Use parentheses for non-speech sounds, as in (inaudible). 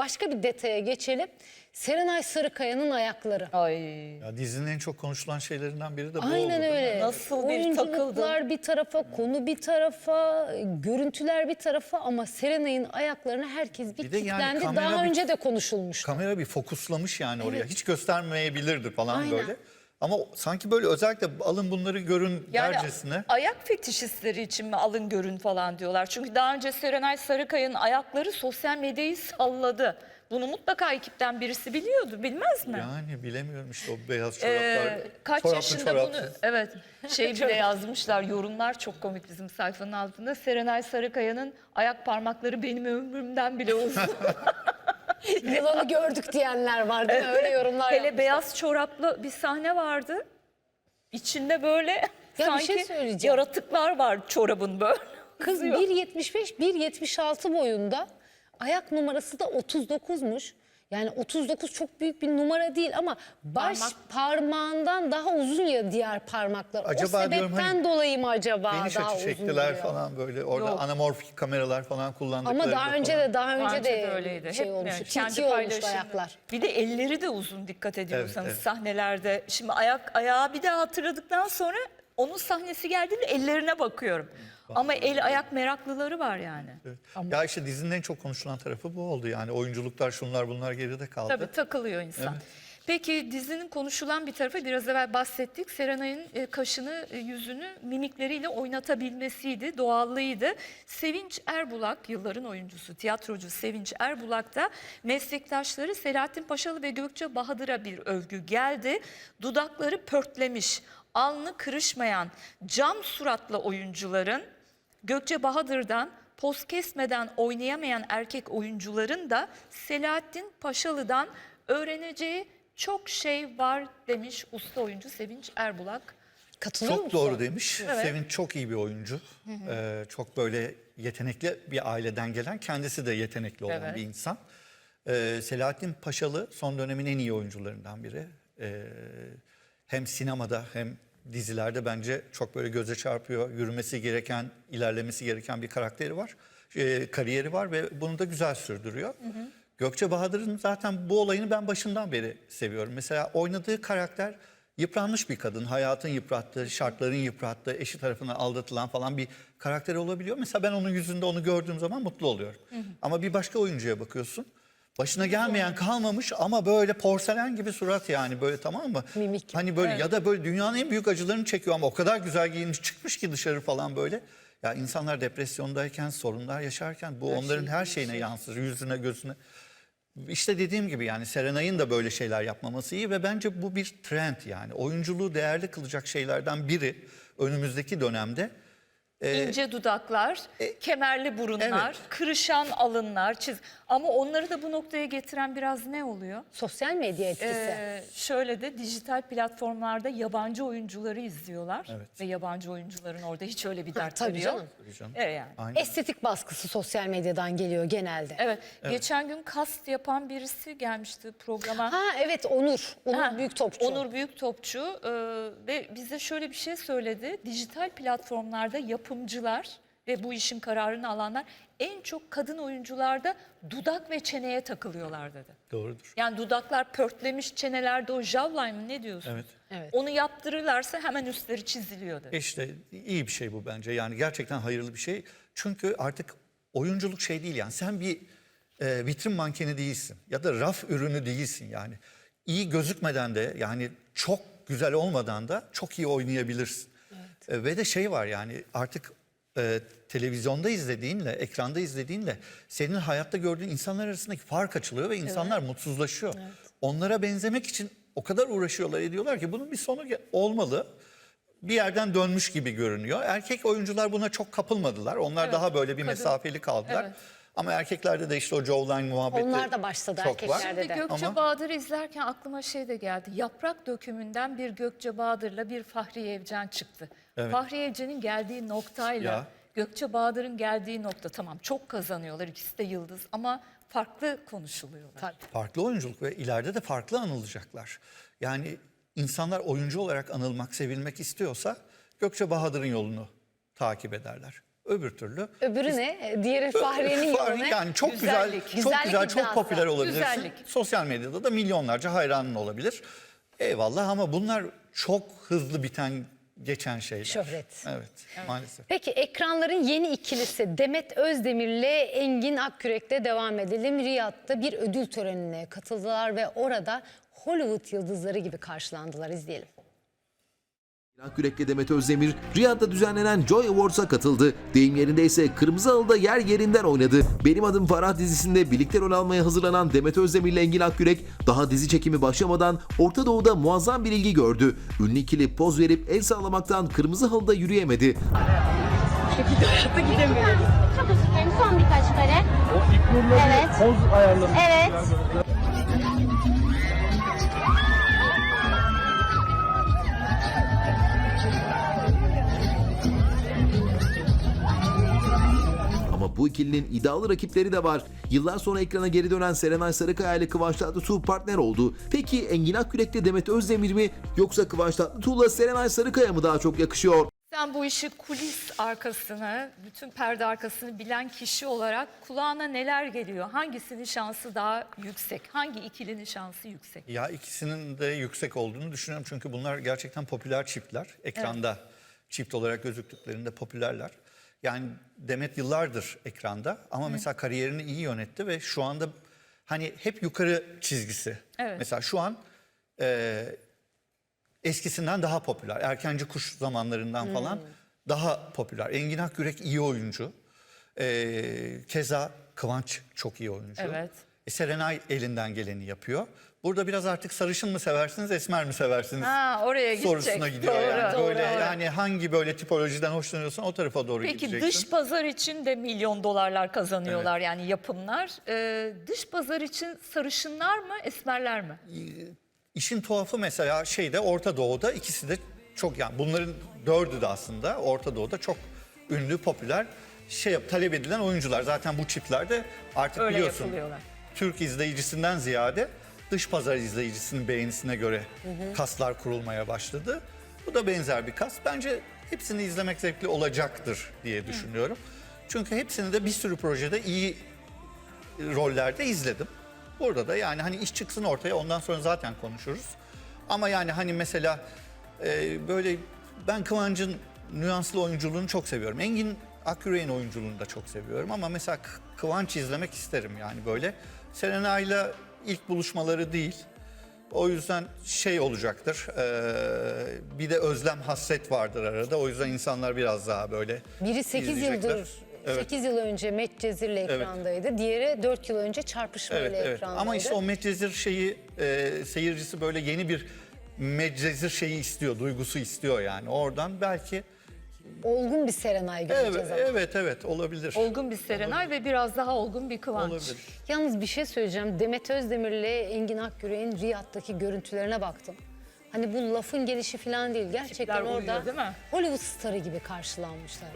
Başka bir detaya geçelim. Serenay Sarıkaya'nın ayakları. Ay. Ya dizinin en çok konuşulan şeylerinden biri de bu oldu. Aynen mi? öyle. Nasıl bir Oyunculuklar bir tarafa, konu bir tarafa, görüntüler bir tarafa ama Serenay'ın ayaklarına herkes bir, Bir de yani Daha bir- önce de konuşulmuştu. Kamera bir fokuslamış yani oraya. Hiç göstermeyebilirdi falan Aynen. böyle. Ama sanki böyle özellikle alın bunları görün Yani dercesine. ayak fetişistleri için mi alın görün falan diyorlar. Çünkü daha önce Serenay Sarıkaya'nın ayakları sosyal medyayı salladı. Bunu mutlaka ekipten birisi biliyordu. Bilmez mi? Yani bilemiyorum işte o beyaz Ee, çoraplar. kaç çoraplı yaşında bunu çorapsız. evet şey bile (laughs) yazmışlar yorumlar çok komik bizim sayfanın altında Serenay Sarıkaya'nın ayak parmakları benim ömrümden bile uzun. (laughs) (laughs) Yılanı gördük diyenler var değil mi? Öyle yorumlar Hele yapmışlar. beyaz çoraplı bir sahne vardı. İçinde böyle bir sanki şey söyleyeceğim. yaratıklar var çorabın böyle. Kız Kızıyor. 1.75, 1.76 boyunda. Ayak numarası da 39'muş. Yani 39 çok büyük bir numara değil ama baş Parmak. parmağından daha uzun ya diğer parmaklar. Acaba o sebepten diyorum hani dolayı mı acaba Geniş daha açı uzun çektiler duruyor? falan böyle. Orada Yok. anamorfik kameralar falan kullandıkları. Ama daha önce de daha önce Bence de, de öyleydi. şey Hep olmuş. yani kendi paylaşımı. ayaklar. Bir de elleri de uzun dikkat ediyorsanız Evet, evet. sahnelerde. Şimdi ayak ayağı bir daha hatırladıktan sonra onun sahnesi geldiğinde ellerine bakıyorum. Ama el ayak meraklıları var yani. Ya işte dizinin en çok konuşulan tarafı bu oldu yani. Oyunculuklar şunlar bunlar geride kaldı. Tabii takılıyor insan. Peki dizinin konuşulan bir tarafı biraz evvel bahsettik. Serenay'ın e, kaşını, e, yüzünü mimikleriyle oynatabilmesiydi, doğallığıydı. Sevinç Erbulak, yılların oyuncusu, tiyatrocu Sevinç Erbulak da meslektaşları Selahattin Paşalı ve Gökçe Bahadır'a bir övgü geldi. Dudakları pörtlemiş, alnı kırışmayan, cam suratlı oyuncuların Gökçe Bahadır'dan poz kesmeden oynayamayan erkek oyuncuların da Selahattin Paşalı'dan öğreneceği çok şey var demiş usta oyuncu Sevinç Erbulak. Katılıyor Çok musun? doğru demiş. Sevinç çok iyi bir oyuncu. Ee, çok böyle yetenekli bir aileden gelen, kendisi de yetenekli olan Evet. bir insan. Ee, Selahattin Paşalı son dönemin en iyi oyuncularından biri. Ee, hem sinemada hem dizilerde bence çok böyle göze çarpıyor. Yürümesi gereken, ilerlemesi gereken bir karakteri var. Ee, kariyeri var ve bunu da güzel sürdürüyor. Gökçe Bahadır'ın zaten bu olayını ben başından beri seviyorum. Mesela oynadığı karakter yıpranmış bir kadın. Hayatın yıprattığı, şartların yıprattığı, eşi tarafından aldatılan falan bir karakter olabiliyor. Mesela ben onun yüzünde onu gördüğüm zaman mutlu oluyorum. Ama bir başka oyuncuya bakıyorsun. Başına gelmeyen kalmamış ama böyle porselen gibi surat yani böyle tamam mı? Mimik. Hani böyle ya da böyle dünyanın en büyük acılarını çekiyor ama o kadar güzel giyinmiş çıkmış ki dışarı falan böyle. Ya insanlar depresyondayken, sorunlar yaşarken bu onların her şeyine yansır, yüzüne, gözüne. İşte dediğim gibi yani Serenay'ın da böyle şeyler yapmaması iyi ve bence bu bir trend yani. Oyunculuğu değerli kılacak şeylerden biri önümüzdeki dönemde. İnce dudaklar, kemerli burunlar, evet. kırışan alınlar, çiz. Ama onları da bu noktaya getiren biraz ne oluyor? Sosyal medya etkisi. Ee, şöyle de dijital platformlarda yabancı oyuncuları izliyorlar. Evet. Ve yabancı oyuncuların orada hiç öyle bir dertleri tabii yok. canım. Tabii canım. Evet yani. Aynen. Estetik baskısı sosyal medyadan geliyor genelde. Evet. Geçen gün kast yapan birisi gelmişti programa. Ha evet Onur. Onur Ha, büyük topçu. Onur Büyük Topçu e, ve bize şöyle bir şey söyledi. Dijital platformlarda yapımcılar ve bu işin kararını alanlar en çok kadın oyuncularda dudak ve çeneye takılıyorlar dedi. Doğrudur. Yani dudaklar pörtlemiş çenelerde o jawline mı ne diyorsun? Evet. Evet. Onu yaptırırlarsa hemen üstleri çiziliyor dedi. İşte iyi bir şey bu bence. Yani gerçekten hayırlı bir şey. Çünkü artık oyunculuk şey değil yani. Sen bir e, vitrin mankeni değilsin ya da raf ürünü değilsin yani. İyi gözükmeden de yani çok güzel olmadan da çok iyi oynayabilirsin. E, ve de şey var yani artık e, televizyonda izlediğinle, ekranda izlediğinle senin hayatta gördüğün insanlar arasındaki fark açılıyor ve insanlar mutsuzlaşıyor. Onlara benzemek için o kadar uğraşıyorlar ediyorlar ki bunun bir sonu olmalı bir yerden dönmüş gibi görünüyor. Erkek oyuncular buna çok kapılmadılar. Onlar daha böyle bir mesafeli kaldılar. Evet. Ama erkeklerde de işte o jawline muhabbeti Onlar da başladı çok var. erkeklerde de. Şimdi Gökçe Ama- Bahadır'ı izlerken aklıma şey de geldi. Yaprak dökümünden bir Gökçe Bahadır'la bir Fahri Evcen çıktı. Evet. Fahri Evcen'in geldiği noktayla Ya. Gökçe Bahadır'ın geldiği nokta tamam çok kazanıyorlar ikisi de yıldız ama farklı konuşuluyorlar. Tabii. Farklı oyunculuk ve ileride de farklı anılacaklar. Yani insanlar oyuncu olarak anılmak, sevilmek istiyorsa Gökçe Bahadır'ın yolunu takip ederler. Öbür türlü Öbürü ne? Diğeri Fahriye'nin Fahri- yolu ne? yani çok Güzellik. güzel, çok Güzellik güzel, çok iddiası. popüler olabilirsin. Güzellik. Sosyal medyada da milyonlarca hayranın olabilir. Eyvallah ama bunlar çok hızlı biten, geçen şeyler. Şöhret. Evet, maalesef. Peki ekranların yeni ikilisi Demet Özdemir'le Engin Akkürek'le devam edelim. Riyad'da bir ödül törenine katıldılar ve orada Hollywood yıldızları gibi karşılandılar. İzleyelim. Akkürek'le Demet Özdemir, Riyad'da düzenlenen Joy Awards'a katıldı. Deyim yerinde ise Kırmızı Halı'da yer yerinden oynadı. Benim Adım Farah dizisinde birlikte rol almaya hazırlanan Demet Özdemir ile Engin Akkürek, daha dizi çekimi başlamadan Orta Doğu'da muazzam bir ilgi gördü. Ünlü ikili poz verip el sallamaktan Kırmızı Halı'da yürüyemedi. Çok özür dilerim. Son birkaç kare. O İlknur'la Evet. poz ayarlamış. Evet. Bu ikilinin iddialı rakipleri de var. Yıllar sonra ekrana geri dönen Serenay Sarıkaya ile Kıvanç Tatlıtuğ partner oldu. Peki Engin Akkürek'le Demet Özdemir mi yoksa Kıvanç Tatlıtuğ'la Serenay Sarıkaya mı daha çok yakışıyor? Sen bu işi kulis arkasını, bütün perde arkasını bilen kişi olarak kulağına neler geliyor? Hangisinin şansı daha yüksek? Hangi ikilinin şansı yüksek? Ya ikisinin de yüksek olduğunu düşünüyorum çünkü bunlar gerçekten popüler çiftler. Ekranda çift olarak gözüktüklerinde popülerler. Yani Demet yıllardır ekranda ama mesela kariyerini iyi yönetti ve şu anda hani hep yukarı çizgisi. Evet. Mesela şu an e, eskisinden daha popüler. Erkenci kuş zamanlarından falan daha popüler. Engin Akyürek iyi oyuncu. E, keza Kıvanç çok iyi oyuncu. Evet. E, Serenay elinden geleni yapıyor. Burada biraz artık sarışın mı seversiniz, esmer mi seversiniz? Ha, oraya gidecek. sorusuna gidiyor Doğru, yani. doğru. Böyle yani hangi böyle tipolojiden hoşlanıyorsan o tarafa doğru Peki gideceksin. dış pazar için de milyon dolarlar kazanıyorlar yani yapımlar. Ee, dış pazar için sarışınlar mı, esmerler mi? İşin tuhafı mesela şeyde Orta Doğu'da ikisi de çok yani bunların dördü de aslında Orta Doğu'da çok ünlü, popüler şey yap- talep edilen oyuncular. Zaten bu çiftlerde artık Öyle biliyorsun yapılıyorlar. Türk izleyicisinden ziyade dış pazar izleyicisinin beğenisine göre kaslar kurulmaya başladı. Bu da benzer bir kas. Bence hepsini izlemek zevkli olacaktır diye düşünüyorum. Çünkü hepsini de bir sürü projede iyi rollerde izledim. Burada da yani hani iş çıksın ortaya ondan sonra zaten konuşuruz. Ama yani hani mesela e, böyle ben Kıvanç'ın nüanslı oyunculuğunu çok seviyorum. Engin Akürek'in oyunculuğunu da çok seviyorum ama mesela Kıvanç izlemek isterim yani böyle. Serenay'la ilk buluşmaları değil. O yüzden şey olacaktır. e, bir de özlem hasret vardır arada. O yüzden insanlar biraz daha böyle Biri 8 izleyecekler. yıldır, Evet. 8 yıl önce Medcezir'le ekrandaydı. Diğeri 4 yıl önce Çarpışma Evet, ile evet. ekrandaydı. Ama işte o Medcezir şeyi e, seyircisi böyle yeni bir Medcezir şeyi istiyor, duygusu istiyor yani. Oradan belki Olgun bir Serenay evet, göreceğiz ama. evet, evet olabilir. Olgun bir Serenay ve biraz daha olgun bir Kıvanç. Olabilir. Yalnız bir şey söyleyeceğim. Demet Özdemir'le Engin Akgürek'in Riyad'daki görüntülerine baktım. Hani bu lafın gelişi falan değil. Gerçekten uyuyor, orada değil mi? Hollywood starı gibi karşılanmışlar.